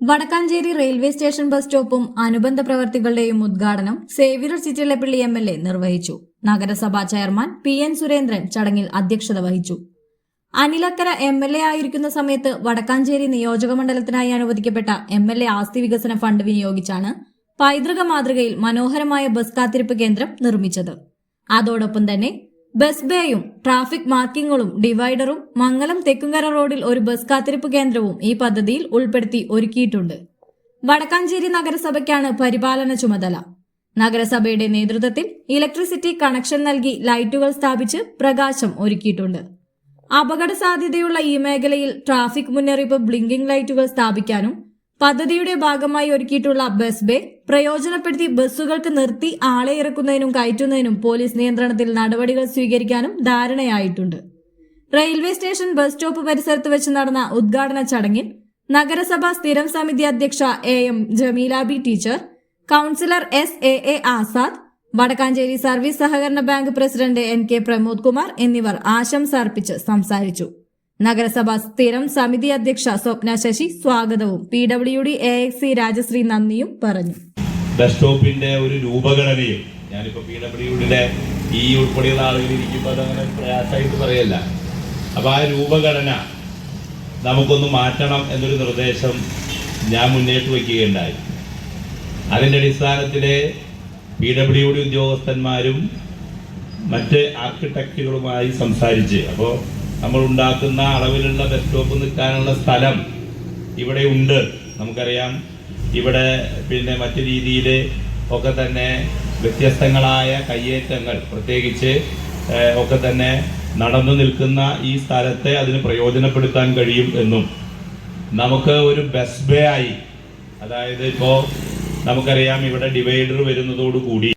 Vadakkanchery railway station bus സ്റ്റോപ്പും അനുബന്ധ പ്രവർത്തികളുടെയും ഉദ്ഘാടനം Xavier Chittilappilly M L A നിർവഹിച്ചു. നഗരസഭാ ചെയർമാൻ പി എൻ സുരേന്ദ്രൻ ചടങ്ങിൽ അധ്യക്ഷത വഹിച്ചു. അനിലക്കര എം എൽ എ ആയിരിക്കുന്ന സമയത്ത് വടക്കാഞ്ചേരി നിയോജക മണ്ഡലത്തിനായി അനുവദിക്കപ്പെട്ട എം എൽ എ ആസ്തി വികസന ഫണ്ട് വിനിയോഗിച്ചാണ് പൈതൃക മാതൃകയിൽ മനോഹരമായ ബസ് കാത്തിരിപ്പ് കേന്ദ്രം നിർമ്മിച്ചത്. അതോടൊപ്പം തന്നെ ബസ് ബേയും ട്രാഫിക് മാർക്കിങ്ങുകളും ഡിവൈഡറും മംഗലം തെക്കുംകര റോഡിൽ ഒരു ബസ് കാത്തിരിപ്പ് കേന്ദ്രവും ഈ പദ്ധതിയിൽ ഉൾപ്പെടുത്തി ഒരുക്കിയിട്ടുണ്ട്. വടക്കാഞ്ചേരി നഗരസഭയ്ക്കാണ് പരിപാലന ചുമതല. നഗരസഭയുടെ നേതൃത്വത്തിൽ ഇലക്ട്രിസിറ്റി കണക്ഷൻ നൽകി ലൈറ്റുകൾ സ്ഥാപിച്ച് പ്രകാശം ഒരുക്കിയിട്ടുണ്ട്. അപകട സാധ്യതയുള്ള ഈ മേഖലയിൽ ട്രാഫിക് മുന്നറിയിപ്പ് ബ്ലിങ്കിംഗ് ലൈറ്റുകൾ സ്ഥാപിക്കാനും പദ്ധതിയുടെ ഭാഗമായി ഒരുക്കിയിട്ടുള്ള ബസ് ബേ പ്രയോജനപ്പെടുത്തി ബസ്സുകൾക്ക് നിർത്തി ആളെ ഇറക്കുന്നതിനും കയറ്റുന്നതിനും പോലീസ് നിയന്ത്രണത്തിൽ നടപടികൾ സ്വീകരിക്കാനും ധാരണയായിട്ടുണ്ട്. റെയിൽവേ സ്റ്റേഷൻ ബസ് സ്റ്റോപ്പ് പരിസരത്ത് വെച്ച് നടന്ന ഉദ്ഘാടന ചടങ്ങിൽ നഗരസഭാ സ്ഥിരം സമിതി അധ്യക്ഷ A M Jameela B teacher councillor S A A Azad Wadakkanchery service സഹകരണ bank president N K Pramod Kumar എന്നിവർ ആശംസ അർപ്പിച്ച് സംസാരിച്ചു. നഗരസഭ സ്ഥിരം സമിതി അധ്യക്ഷ സ്വപ്ന ശശി സ്വാഗതവും. P W D A X C Rajasree നന്ദിയും പറഞ്ഞു. ബസ് സ്റ്റോപ്പിന്റെ ഒരു രൂപഘടനയും ഞാനിപ്പോ പി ഡബ്ല്യു ഡിയുടെ ഈ ഉൾപ്പെടെയുള്ള ആളുകൾ ഇരിക്കുമ്പോൾ അതങ്ങനെ പ്രയാസമായിട്ട് പറയല്ല. അപ്പൊ ആ രൂപഘടന നമുക്കൊന്ന് മാറ്റണം എന്നൊരു നിർദ്ദേശം ഞാൻ മുന്നേറ്റ് വയ്ക്കുകയുണ്ടായി. അതിന്റെ അടിസ്ഥാനത്തിൽ പി ഡബ്ല്യു ഡി ഉദ്യോഗസ്ഥന്മാരും മറ്റ് ആർക്കിടെക്റ്റുകളുമായി സംസാരിച്ച് അപ്പോൾ നമ്മൾ ഉണ്ടാക്കുന്ന അളവിലുള്ള ബസ് സ്റ്റോപ്പ് നിൽക്കാനുള്ള സ്ഥലം ഇവിടെ ഉണ്ട്. നമുക്കറിയാം. ഇവിടെ പിന്നെ മറ്റു രീതിയിൽ ഒക്കെ തന്നെ വ്യത്യസ്തങ്ങളായ കയ്യേറ്റങ്ങൾ പ്രത്യേകിച്ച് ഒക്കെ തന്നെ നടന്നു നിൽക്കുന്ന ഈ സ്ഥലത്തെ അതിന് പ്രയോജനപ്പെടുത്താൻ കഴിയും എന്നും. നമുക്ക് ഒരു ബസ് ബേ ആയി അതായത് ഇപ്പോൾ നമുക്കറിയാം ഇവിടെ ഡിവൈഡർ വരുന്നതോടുകൂടി